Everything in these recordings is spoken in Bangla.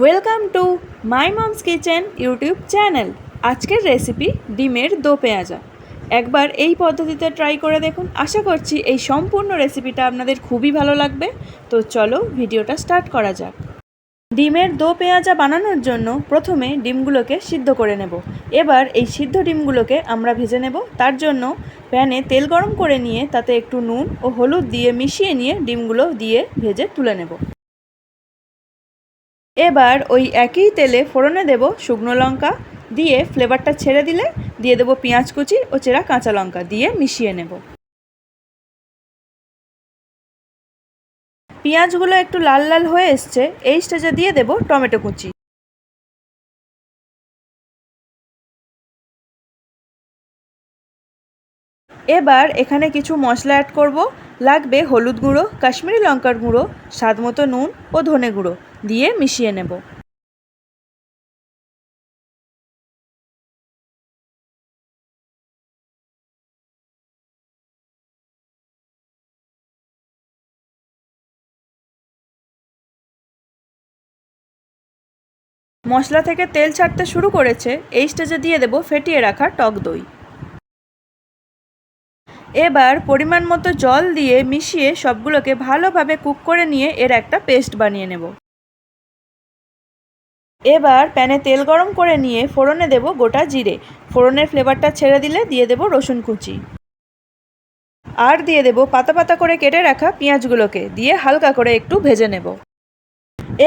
Welcome to my Mom's kitchen YouTube channel আজকের রেসিপি ডিমের দো পেঁয়াজা। একবার এই পদ্ধতিতে ট্রাই করে দেখুন। আশা করছি এই সম্পূর্ণ রেসিপিটা আপনাদের খুবই ভালো লাগবে। তো চলো ভিডিওটা স্টার্ট করা যাক। ডিমের দো পেঁয়াজা বানানোর জন্য প্রথমে ডিমগুলোকে সিদ্ধ করে নেব। এবার এই সিদ্ধ ডিমগুলোকে আমরা ভেজে নেব। তার জন্য প্যানে তেল গরম করে নিয়ে তাতে একটু নুন ও হলুদ দিয়ে মিশিয়ে নিয়ে ডিমগুলো দিয়ে ভেজে তুলে নেব। এবার ওই একই তেলে ফোড়নে দেব শুকনো লঙ্কা, দিয়ে ফ্লেভারটা ছেড়ে দিলে দিয়ে দেবো পেঁয়াজ কুচি ও চেরা কাঁচা লঙ্কা দিয়ে মিশিয়ে নেব। পেঁয়াজগুলো একটু লাল লাল হয়ে এসছে, এই স্টেজে দিয়ে দেব টমেটো কুচি। এবার এখানে কিছু মশলা অ্যাড করব, লাগবে হলুদ গুঁড়ো, কাশ্মীরি লঙ্কার গুঁড়ো, স্বাদ মতো নুন ও ধনে গুঁড়ো। দিয়ে মিশিয়ে নেব। মশলা থেকে তেল ছাড়তে শুরু করেছে, এই স্টেজে দিয়ে দেব ফেটিয়ে রাখা টক দই। এবার পরিমাণ মতো জল দিয়ে মিশিয়ে সবগুলোকে ভালোভাবে কুক করে নিয়ে এর একটা পেস্ট বানিয়ে নেব। এবার প্যানে তেল গরম করে নিয়ে ফোড়নে দেব গোটা জিরে। ফোড়নের ফ্লেভারটা ছেড়ে দিলে দিয়ে দেব রসুন কুচি। আর দিয়ে দেব পাতা পাতা করে কেটে রাখা পেঁয়াজগুলোকে। দিয়ে হালকা করে একটু ভেজে নেব।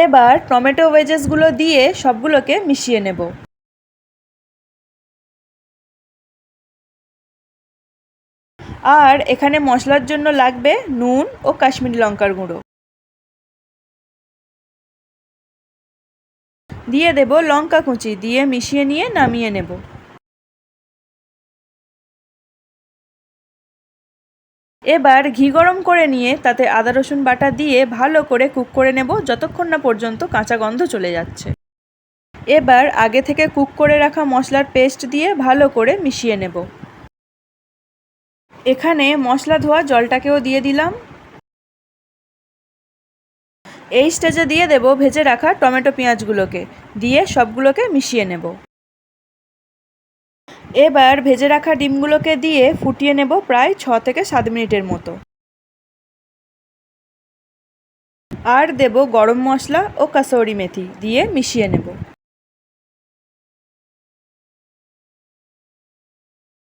এবার টমেটো ভেজেসগুলো দিয়ে সবগুলোকে মিশিয়ে নেব। আর এখানে মশলার জন্য লাগবে নুন ও কাশ্মীরি লঙ্কার গুঁড়ো। দিয়ে দেব লঙ্কা কুচি, দিয়ে মিশিয়ে নিয়ে নামিয়ে নেব। এবার ঘি গরম করে নিয়ে তাতে আদা, রসুন বাটা দিয়ে ভালো করে কুক করে নেব যতক্ষণ না পর্যন্ত কাঁচা গন্ধ চলে যাচ্ছে। এবার আগে থেকে কুক করে রাখা মশলার পেস্ট দিয়ে ভালো করে মিশিয়ে নেব। এখানে মশলা ধোয়া জলটাকেও দিয়ে দিলাম। এই স্টেজে দিয়ে দেব ভেজে রাখা টমেটো পেঁয়াজগুলোকে। দিয়ে সবগুলোকে মিশিয়ে নেব। এবার ভেজে রাখা ডিমগুলোকে দিয়ে ফুটিয়ে নেব প্রায় ছ থেকে সাত মিনিটের মতো। আর দেব গরম মশলা ও কাসৌরি মেথি দিয়ে মিশিয়ে নেব।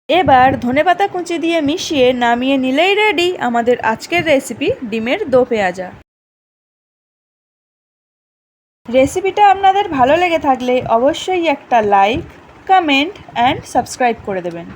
এবার ধনেপাতা কুচি দিয়ে মিশিয়ে নামিয়ে নিলেই রেডি আমাদের আজকের রেসিপি ডিমের দো পেঁয়াজা। রেসিপিটা আপনাদের ভালো লেগে থাকলে অবশ্যই একটা লাইক কমেন্ট অ্যান্ড সাবস্ক্রাইব করে দেবেন।